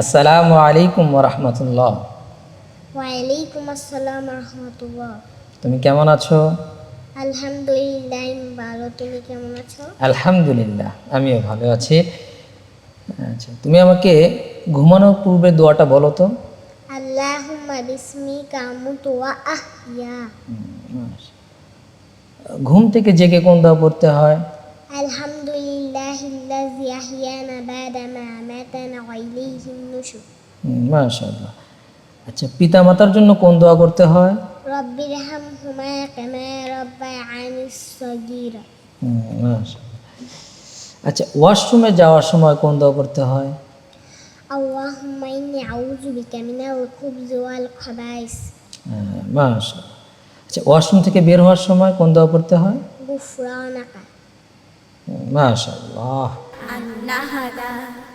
আসসালামু আলাইকুম রহমতুল্লাহ ওয়ালাইকুম আসসালাম রহমতুল্লাহ তুমি কেমন আছো? আলহামদুলিল্লাহ আমি ভালো। তুমি কেমন আছো? আলহামদুলিল্লাহ আমিও ভালো আছি। আচ্ছা তুমি আমাকে ঘুমানোর পূর্বে দোয়াটা বলো তো। আল্লাহুম্মা বিসমিকা আমুতু ওয়া আহইয়া ঘুম থেকে জেগে কোন দোয়া পড়তে হয়? আহইয়ানা বাদা মা আমাতানা ওয়া ইলাইহিন নুশুর মাশাআল্লাহ। আচ্ছা পিতা মাতার জন্য কোন দোয়া করতে হয়? রব্বিরহামহুমা কামা রাব্বায়ানি সগীরা আচ্ছা ওয়াশরুমে যাওয়ার সময় কোন দোয়া করতে হয়? আল্লাহুম্মা ইন্নী আউযু বিকা মিনাল খুবজি ওয়াল খাবাইস মাশাআল্লাহ। আচ্ছা ওয়াশরুম থেকে বের হওয়ার সময় কোন দোয়া করতে হয়? গুফরানাকা মাশাআল্লাহ। 那好的